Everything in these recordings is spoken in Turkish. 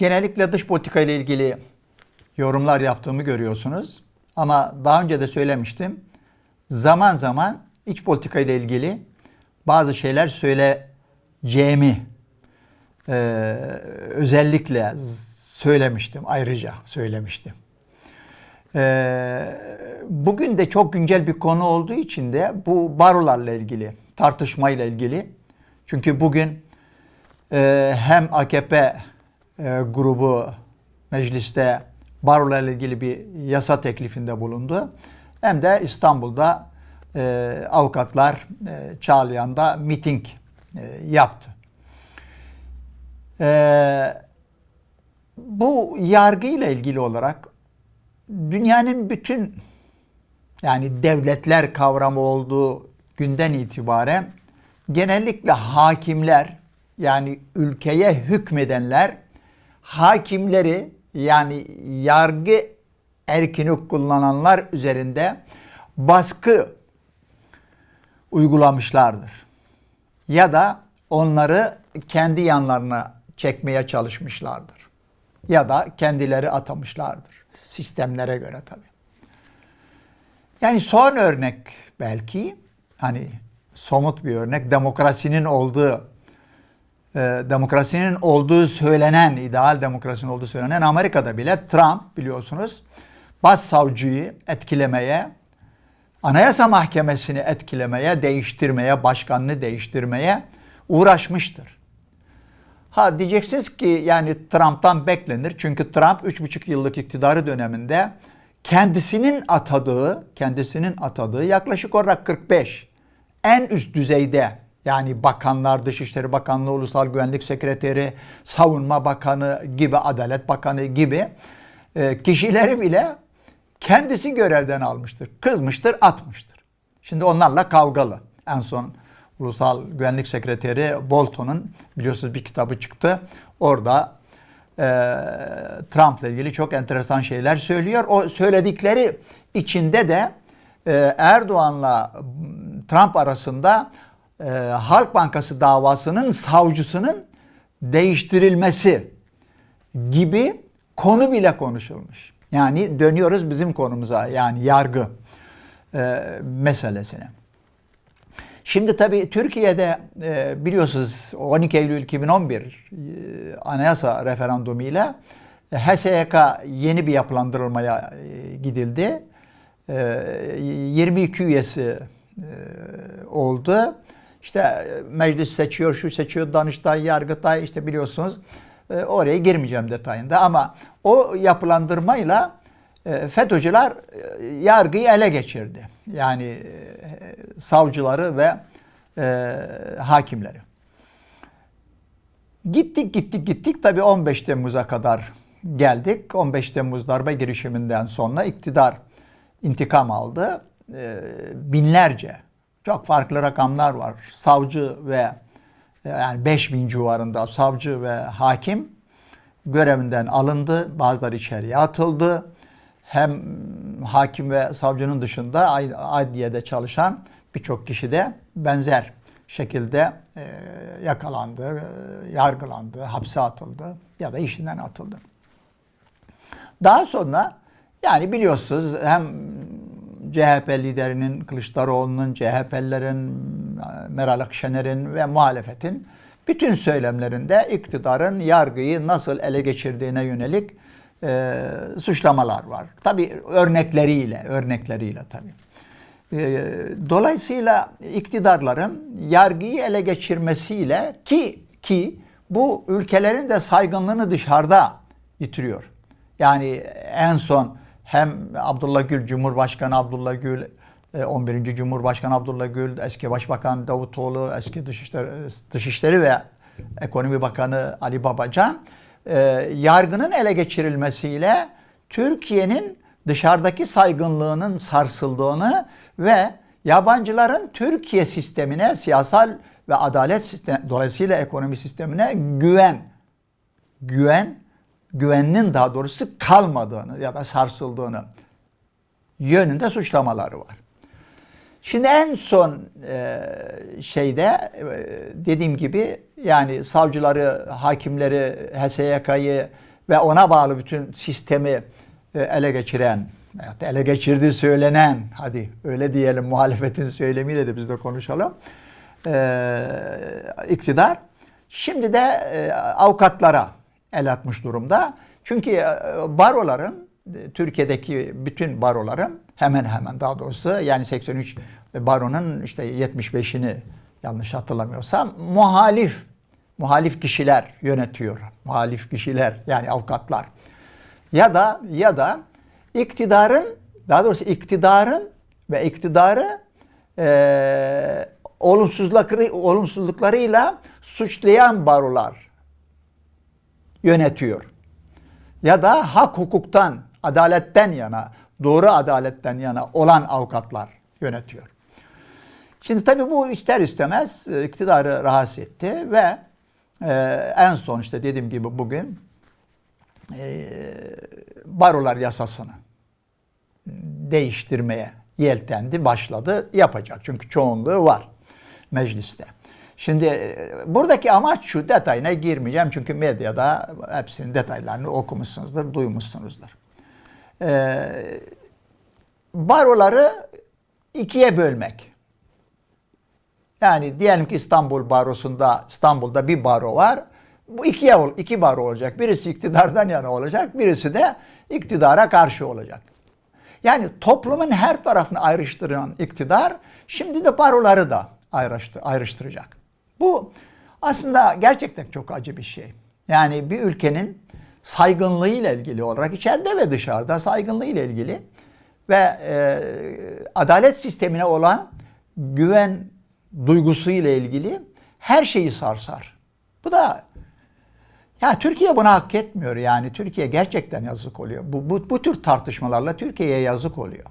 genellikle dış politika ile ilgili yorumlar yaptığımı görüyorsunuz. Ama daha önce de söylemiştim. Zaman zaman iç politika ile ilgili bazı şeyler söyleyeceğimi e, özellikle söylemiştim. Ayrıca söylemiştim. E, bugün de çok güncel bir konu olduğu için de bu barolarla ilgili, tartışmayla ilgili. Çünkü bugün e, hem AKP e, grubu mecliste barolarla ilgili bir yasa teklifinde bulundu. Hem de İstanbul'da e, avukatlar e, Çağlayan'da miting e, yaptı. E, bu yargıyla ilgili olarak dünyanın bütün yani devletler kavramı olduğu günden itibaren genellikle hakimler yani ülkeye hükmedenler hakimleri yani yargı erkini kullananlar üzerinde baskı uygulamışlardır. Ya da onları kendi yanlarına çekmeye çalışmışlardır. Ya da kendileri atamışlardır. Sistemlere göre tabii. Yani son örnek belki hani somut bir örnek demokrasinin olduğu demokrasinin olduğu söylenen, ideal demokrasinin olduğu söylenen Amerika'da bile Trump biliyorsunuz başsavcıyı etkilemeye, anayasa mahkemesini etkilemeye, değiştirmeye, başkanını değiştirmeye uğraşmıştır. Ha diyeceksiniz ki yani Trump'tan beklenir. Çünkü Trump 3,5 yıllık iktidarı döneminde kendisinin atadığı, kendisinin atadığı yaklaşık olarak 45 en üst düzeyde yani bakanlar, Dışişleri Bakanlığı, Ulusal Güvenlik Sekreteri, Savunma Bakanı gibi, Adalet Bakanı gibi e, kişileri bile kendisi görevden almıştır. Kızmıştır, atmıştır. Şimdi onlarla kavgalı. En son Ulusal Güvenlik Sekreteri Bolton'un biliyorsunuz bir kitabı çıktı. Orada e, Trump'la ilgili çok enteresan şeyler söylüyor. O söyledikleri içinde de e, Erdoğan'la Trump arasında e, Halk Bankası davasının savcısının değiştirilmesi gibi konu bile konuşulmuş. Yani dönüyoruz bizim konumuza yani yargı e, meselesine. Şimdi tabii Türkiye'de e, biliyorsunuz 12 Eylül 2011 e, anayasa referandumuyla e, HSYK yeni bir yapılandırılmaya e, gidildi. E, 22 üyesi e, oldu. İşte e, meclis seçiyor, şu seçiyor, Danıştay, Yargıtay işte biliyorsunuz. E, oraya girmeyeceğim detayında ama o yapılandırmayla e, FETÖ'cüler yargıyı ele geçirdi. Yani savcıları ve hakimleri. Gittik gittik gittik tabii 15 Temmuz'a kadar geldik. 15 Temmuz darbe girişiminden sonra iktidar intikam aldı. Binlerce çok farklı rakamlar var. Savcı ve yani 5000 civarında savcı ve hakim görevinden alındı. Bazıları içeriye atıldı. Hem hakim ve savcının dışında adliyede çalışan birçok kişi de benzer şekilde e, yakalandı, e, yargılandı, hapse atıldı ya da işinden atıldı. Daha sonra yani biliyorsunuz hem CHP liderinin Kılıçdaroğlu'nun, CHP'lilerin, Meral Akşener'in ve muhalefetin bütün söylemlerinde iktidarın yargıyı nasıl ele geçirdiğine yönelik e, suçlamalar var. Tabi örnekleriyle, örnekleriyle tabi. E, dolayısıyla iktidarların yargıyı ele geçirmesiyle ki ki bu ülkelerin de saygınlığını dışarıda yitiriyor. Yani en son hem Abdullah Gül, Cumhurbaşkanı Abdullah Gül, 11. E, Cumhurbaşkanı Abdullah Gül, eski Başbakan Davutoğlu, eski Dışişleri, Dışişleri ve Ekonomi Bakanı Ali Babacan e, yargının ele geçirilmesiyle Türkiye'nin dışarıdaki saygınlığının sarsıldığını ve yabancıların Türkiye sistemine, siyasal ve adalet sistemi, dolayısıyla ekonomi sistemine güven, güven güveninin daha doğrusu kalmadığını ya da sarsıldığını yönünde suçlamaları var. Şimdi en son e, şeyde e, dediğim gibi yani savcıları, hakimleri, HSYK'yı ve ona bağlı bütün sistemi e, ele geçiren, ele geçirdiği söylenen, hadi öyle diyelim muhalefetin söylemiyle de biz de konuşalım, e, iktidar şimdi de avukatlara el atmış durumda. Çünkü e, baroların, e, Türkiye'deki bütün baroların hemen hemen daha doğrusu yani 83 baronun işte 75'ini yanlış hatırlamıyorsam muhalif muhalif kişiler yönetiyor. Muhalif kişiler yani avukatlar. Ya da ya da iktidarın daha doğrusu iktidarın ve iktidarı e, olumsuzlukları, olumsuzluklarıyla suçlayan barolar yönetiyor. Ya da hak hukuktan, adaletten yana, doğru adaletten yana olan avukatlar yönetiyor. Şimdi tabii bu ister istemez e, iktidarı rahatsız etti ve e, en son işte dediğim gibi bugün e, barolar yasasını değiştirmeye yeltendi, başladı, yapacak. Çünkü çoğunluğu var mecliste. Şimdi e, buradaki amaç şu detayına girmeyeceğim çünkü medyada hepsinin detaylarını okumuşsunuzdur, duymuşsunuzdur. Ee, baroları ikiye bölmek. Yani diyelim ki İstanbul Barosu'nda İstanbul'da bir baro var. Bu ikiye iki baro olacak. Birisi iktidardan yana olacak, birisi de iktidara karşı olacak. Yani toplumun her tarafını ayrıştıran iktidar şimdi de baroları da ayrıştıracak. Bu aslında gerçekten çok acı bir şey. Yani bir ülkenin saygınlığı ile ilgili olarak içeride ve dışarıda saygınlığı ile ilgili ve e, adalet sistemine olan güven duygusu ile ilgili her şeyi sarsar. Bu da ya Türkiye buna hak etmiyor yani Türkiye gerçekten yazık oluyor. Bu, bu, bu tür tartışmalarla Türkiye'ye yazık oluyor.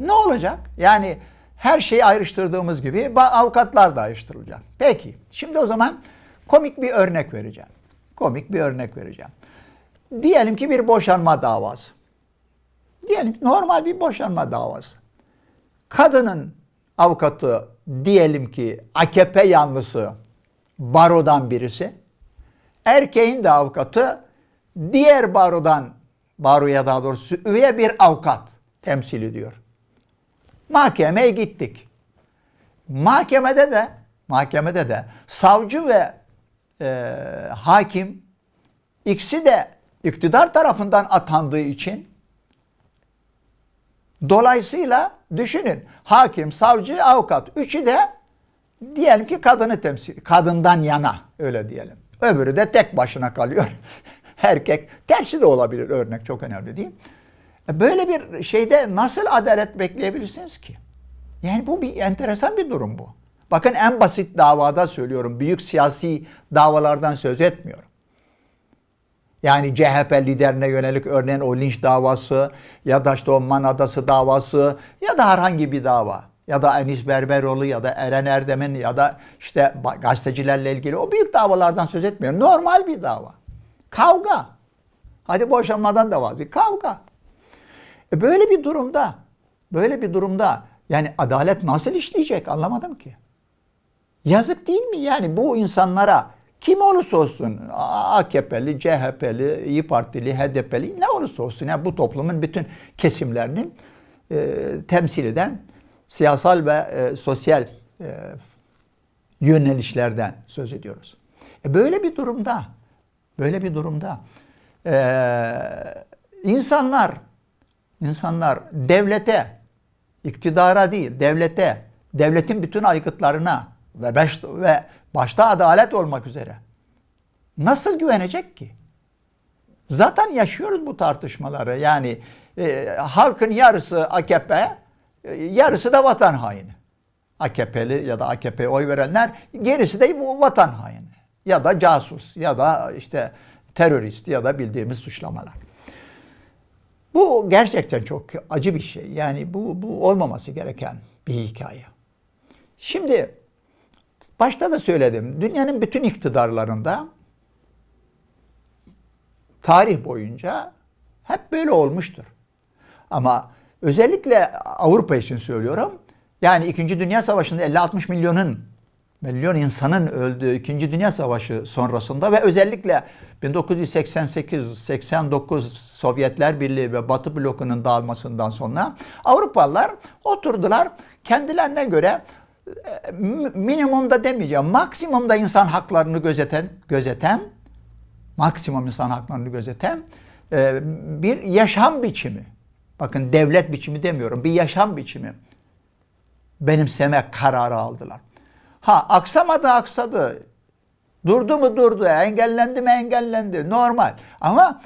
Ne olacak? Yani her şeyi ayrıştırdığımız gibi avukatlar da ayrıştırılacak. Peki şimdi o zaman komik bir örnek vereceğim. Komik bir örnek vereceğim. Diyelim ki bir boşanma davası. Diyelim ki normal bir boşanma davası. Kadının avukatı diyelim ki AKP yanlısı barodan birisi. Erkeğin de avukatı diğer barodan, baroya daha doğrusu üye bir avukat temsil ediyor. Mahkemeye gittik. Mahkemede de mahkemede de savcı ve e, hakim ikisi de iktidar tarafından atandığı için dolayısıyla düşünün hakim, savcı, avukat üçü de diyelim ki kadını temsil kadından yana öyle diyelim. Öbürü de tek başına kalıyor. Erkek tersi de olabilir örnek çok önemli değil. E, böyle bir şeyde nasıl adalet bekleyebilirsiniz ki? Yani bu bir enteresan bir durum bu. Bakın en basit davada söylüyorum. Büyük siyasi davalardan söz etmiyorum. Yani CHP liderine yönelik örneğin o linç davası ya da işte o Man Adası davası ya da herhangi bir dava ya da Enis Berberoğlu ya da Eren Erdem'in ya da işte gazetecilerle ilgili o büyük davalardan söz etmiyorum. Normal bir dava. Kavga. Hadi boşanmadan da vazgeç. Kavga. E böyle bir durumda, böyle bir durumda yani adalet nasıl işleyecek anlamadım ki. Yazık değil mi yani bu insanlara kim olursa olsun AKP'li, CHP'li, İyi Partili, HDP'li ne olursa olsun yani bu toplumun bütün kesimlerinin e, temsil eden siyasal ve e, sosyal e, yönelişlerden söz ediyoruz. E böyle bir durumda, böyle bir durumda e, insanlar insanlar devlete, iktidara değil, devlete, devletin bütün aygıtlarına ve, beş, ve başta adalet olmak üzere nasıl güvenecek ki? Zaten yaşıyoruz bu tartışmaları. Yani e, halkın yarısı AKP, e, yarısı da vatan haini. AKP'li ya da AKP'ye oy verenler gerisi de bu vatan haini. Ya da casus ya da işte terörist ya da bildiğimiz suçlamalar. Bu gerçekten çok acı bir şey. Yani bu, bu olmaması gereken bir hikaye. Şimdi başta da söyledim. Dünyanın bütün iktidarlarında tarih boyunca hep böyle olmuştur. Ama özellikle Avrupa için söylüyorum. Yani 2. Dünya Savaşı'nda 50-60 milyonun milyon insanın öldüğü 2. Dünya Savaşı sonrasında ve özellikle 1988-89 Sovyetler Birliği ve Batı blokunun dağılmasından sonra Avrupalılar oturdular kendilerine göre e, mi- minimumda demeyeceğim maksimumda insan haklarını gözeten gözeten maksimum insan haklarını gözeten e, bir yaşam biçimi. Bakın devlet biçimi demiyorum. Bir yaşam biçimi benimseme kararı aldılar. Ha aksamadı aksadı. Durdu mu durdu. Engellendi mi engellendi. Normal. Ama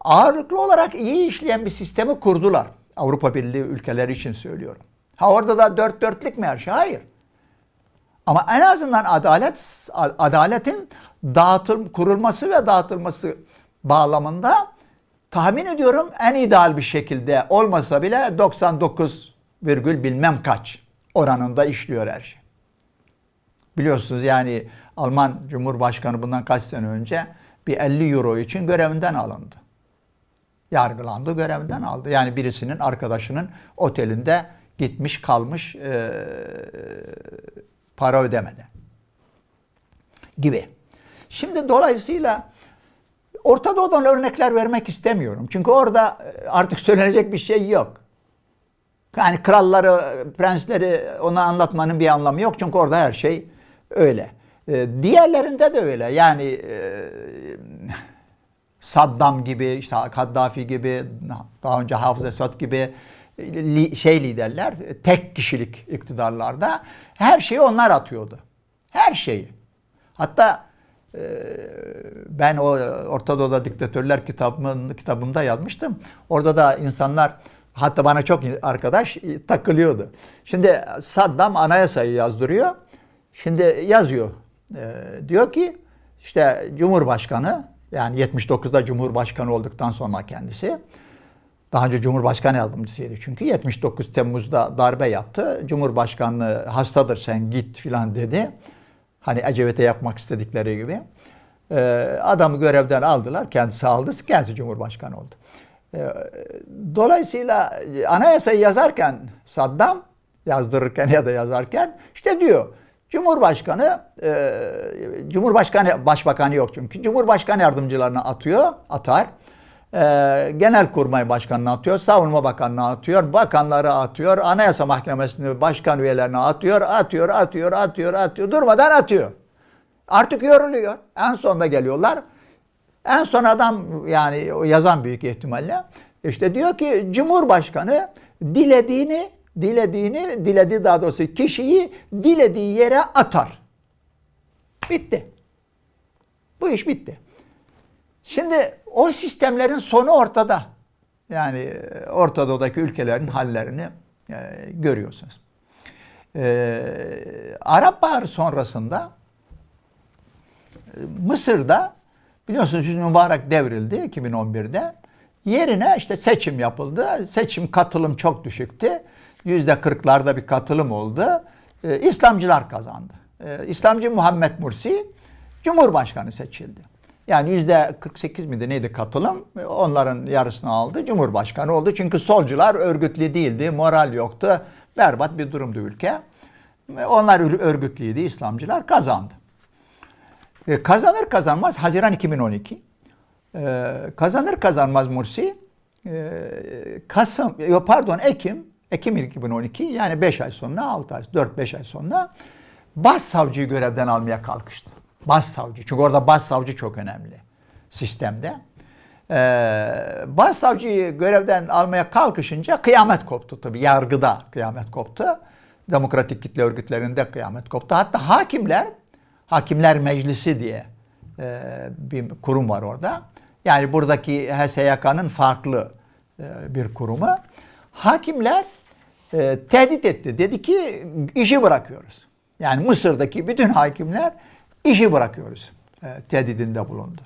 ağırlıklı olarak iyi işleyen bir sistemi kurdular. Avrupa Birliği ülkeleri için söylüyorum. Ha orada da dört dörtlük mü her şey? Hayır. Ama en azından adalet adaletin dağıtıl kurulması ve dağıtılması bağlamında tahmin ediyorum en ideal bir şekilde olmasa bile 99 virgül bilmem kaç oranında işliyor her şey. Biliyorsunuz yani Alman Cumhurbaşkanı bundan kaç sene önce bir 50 euro için görevinden alındı. Yargılandı, görevinden aldı. Yani birisinin arkadaşının otelinde gitmiş kalmış eee, para ödemeden gibi. Şimdi dolayısıyla Orta Doğu'dan örnekler vermek istemiyorum. Çünkü orada e, artık söylenecek bir şey yok. Yani kralları, prensleri ona anlatmanın bir anlamı yok. Çünkü orada her şey öyle. E, Diğerlerinde de öyle. Yani e, Saddam gibi, işte Kaddafi gibi, daha önce Hafız Esad gibi li- şey liderler, tek kişilik iktidarlarda her şeyi onlar atıyordu. Her şeyi. Hatta e, ben o Orta Doğu'da Diktatörler kitabımın, kitabımda yazmıştım. Orada da insanlar hatta bana çok arkadaş takılıyordu. Şimdi Saddam anayasayı yazdırıyor. Şimdi yazıyor. E, diyor ki işte Cumhurbaşkanı yani 79'da Cumhurbaşkanı olduktan sonra kendisi daha önce Cumhurbaşkanı yardımcısıydı çünkü 79 Temmuz'da darbe yaptı. Cumhurbaşkanlığı hastadır sen git filan dedi. Hani Ecevit'e yapmak istedikleri gibi. Ee, adamı görevden aldılar. Kendisi aldı. Kendisi Cumhurbaşkanı oldu. Ee, dolayısıyla anayasayı yazarken Saddam yazdırırken ya da yazarken işte diyor Cumhurbaşkanı e, Cumhurbaşkanı Başbakanı yok çünkü. Cumhurbaşkanı yardımcılarını atıyor, atar. E, Genelkurmay Başkanı'nı atıyor, Savunma Bakanı'nı atıyor, bakanları atıyor, Anayasa Mahkemesi'ni başkan üyelerine atıyor, atıyor, atıyor, atıyor, atıyor, durmadan atıyor. Artık yoruluyor. En sonunda geliyorlar. En son adam yani yazan büyük ihtimalle işte diyor ki Cumhurbaşkanı dilediğini dilediğini dilediği daha doğrusu kişiyi dilediği yere atar. Bitti. Bu iş bitti. Şimdi o sistemlerin sonu ortada. Yani Orta Doğu'daki ülkelerin hallerini e, görüyorsunuz. E, Arap Baharı sonrasında e, Mısır'da biliyorsunuz Hüsnü Mübarek devrildi 2011'de. Yerine işte seçim yapıldı. Seçim katılım çok düşüktü. Yüzde kırklarda bir katılım oldu. Ee, İslamcılar kazandı. Ee, İslamcı Muhammed Mursi Cumhurbaşkanı seçildi. Yani yüzde 48 miydi neydi katılım? Onların yarısını aldı. Cumhurbaşkanı oldu. Çünkü solcular örgütlü değildi. Moral yoktu. Berbat bir durumdu ülke. Onlar örgütlüydü. İslamcılar kazandı. Ee, kazanır kazanmaz Haziran 2012 ee, kazanır kazanmaz Mursi e, Kasım pardon Ekim Ekim 2012 yani 5 ay sonra 6 ay 4-5 ay sonra başsavcıyı görevden almaya kalkıştı. Başsavcı çünkü orada başsavcı çok önemli sistemde. Ee, başsavcıyı görevden almaya kalkışınca kıyamet koptu tabi yargıda kıyamet koptu. Demokratik kitle örgütlerinde kıyamet koptu. Hatta hakimler Hakimler Meclisi diye e, bir kurum var orada. Yani buradaki HSYK'nın farklı e, bir kurumu. Hakimler e, tehdit etti. Dedi ki işi bırakıyoruz. Yani Mısır'daki bütün hakimler işi bırakıyoruz. E, tehdidinde bulundu.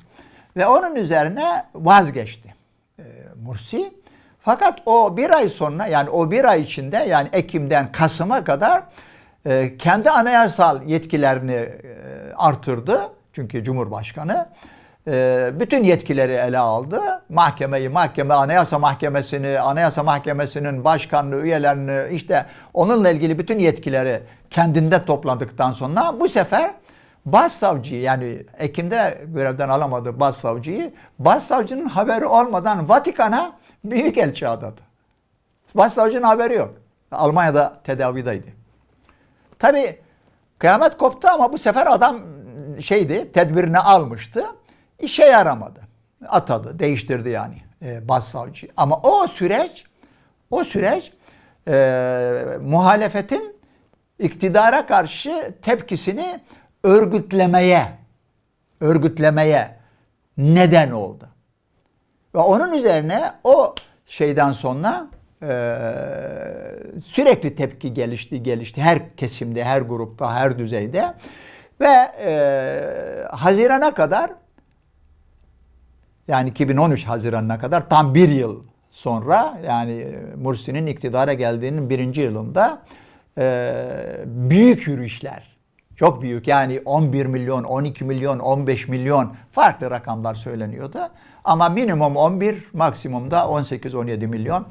Ve onun üzerine vazgeçti e, Mursi. Fakat o bir ay sonra yani o bir ay içinde yani Ekim'den Kasım'a kadar e, kendi anayasal yetkilerini e, artırdı. Çünkü Cumhurbaşkanı bütün yetkileri ele aldı. Mahkemeyi, mahkeme, anayasa mahkemesini, anayasa mahkemesinin başkanlığı, üyelerini işte onunla ilgili bütün yetkileri kendinde topladıktan sonra bu sefer başsavcıyı yani Ekim'de görevden alamadı başsavcıyı başsavcının haberi olmadan Vatikan'a büyükelçi adadı. Başsavcının haberi yok. Almanya'da tedavideydi. Tabi kıyamet koptu ama bu sefer adam şeydi tedbirini almıştı. İşe yaramadı. Atadı, değiştirdi yani e, başsavcı. Ama o süreç o süreç e, muhalefetin iktidara karşı tepkisini örgütlemeye örgütlemeye neden oldu. Ve onun üzerine o şeyden sonra e, sürekli tepki gelişti, gelişti. Her kesimde, her grupta, her düzeyde. Ve e, Haziran'a kadar yani 2013 Haziran'ına kadar tam bir yıl sonra yani Mursi'nin iktidara geldiğinin birinci yılında e, büyük yürüyüşler çok büyük yani 11 milyon, 12 milyon, 15 milyon farklı rakamlar söyleniyordu. Ama minimum 11, maksimumda 18-17 milyon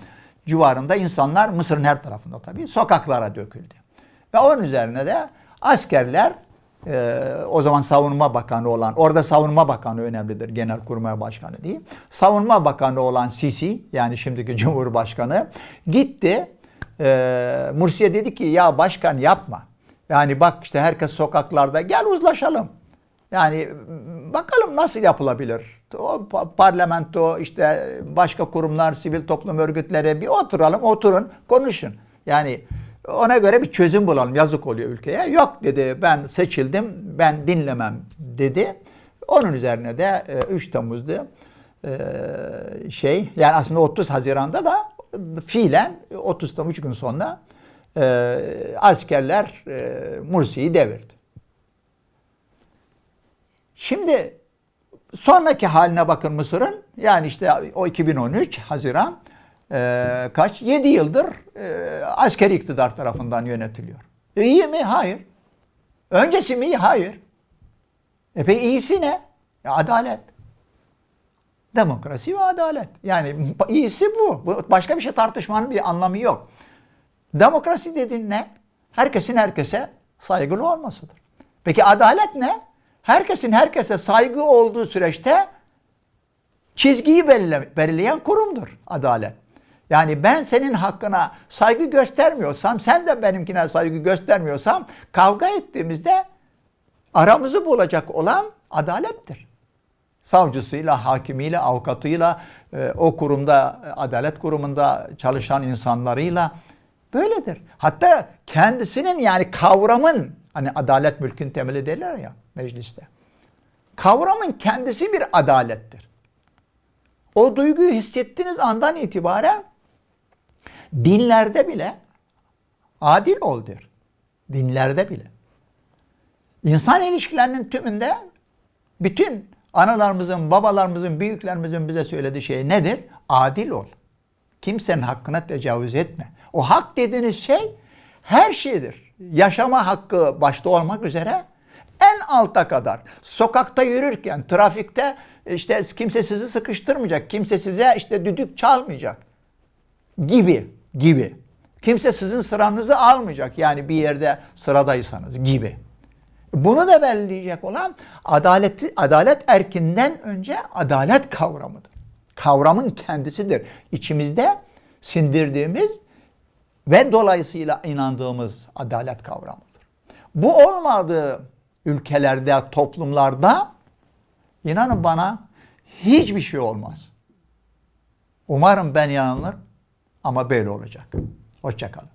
civarında insanlar Mısır'ın her tarafında tabii sokaklara döküldü. Ve onun üzerine de askerler e, o zaman savunma bakanı olan, orada savunma bakanı önemlidir genelkurmay başkanı değil. Savunma bakanı olan Sisi yani şimdiki cumhurbaşkanı gitti e, Mursi'ye dedi ki ya başkan yapma. Yani bak işte herkes sokaklarda gel uzlaşalım. Yani bakalım nasıl yapılabilir? O parlamento işte başka kurumlar, sivil toplum örgütleri bir oturalım, oturun, konuşun. Yani ona göre bir çözüm bulalım. Yazık oluyor ülkeye. Yok dedi ben seçildim, ben dinlemem dedi. Onun üzerine de 3 Temmuz'da şey yani aslında 30 Haziran'da da fiilen 30 Temmuz 3 gün sonra e, askerler e, Mursi'yi devirdi. Şimdi sonraki haline bakın Mısır'ın. Yani işte o 2013 Haziran e, kaç? 7 yıldır e, askeri iktidar tarafından yönetiliyor. E, iyi mi? Hayır. Öncesi mi? Hayır. E peki iyisi ne? E, adalet. Demokrasi ve adalet. Yani iyisi bu. Başka bir şey tartışmanın bir anlamı yok. Demokrasi dediğin ne? Herkesin herkese saygılı olmasıdır. Peki adalet ne? Herkesin herkese saygı olduğu süreçte çizgiyi belirleyen kurumdur adalet. Yani ben senin hakkına saygı göstermiyorsam, sen de benimkine saygı göstermiyorsam kavga ettiğimizde aramızı bulacak olan adalettir. Savcısıyla, hakimiyle, avukatıyla, e, o kurumda, adalet kurumunda çalışan insanlarıyla böyledir. Hatta kendisinin yani kavramın, hani adalet mülkün temeli derler ya mecliste. Kavramın kendisi bir adalettir. O duyguyu hissettiğiniz andan itibaren dinlerde bile adil ol der. Dinlerde bile. İnsan ilişkilerinin tümünde bütün analarımızın, babalarımızın, büyüklerimizin bize söylediği şey nedir? Adil ol. Kimsenin hakkına tecavüz etme. O hak dediğiniz şey her şeydir. Yaşama hakkı başta olmak üzere en alta kadar. Sokakta yürürken, trafikte işte kimse sizi sıkıştırmayacak, kimse size işte düdük çalmayacak gibi gibi. Kimse sizin sıranızı almayacak yani bir yerde sıradaysanız gibi. Bunu da belirleyecek olan adaleti, adalet erkinden önce adalet kavramıdır. Kavramın kendisidir. İçimizde sindirdiğimiz ve dolayısıyla inandığımız adalet kavramıdır. Bu olmadığı ülkelerde, toplumlarda inanın bana hiçbir şey olmaz. Umarım ben yanılır ama böyle olacak. Hoşçakalın.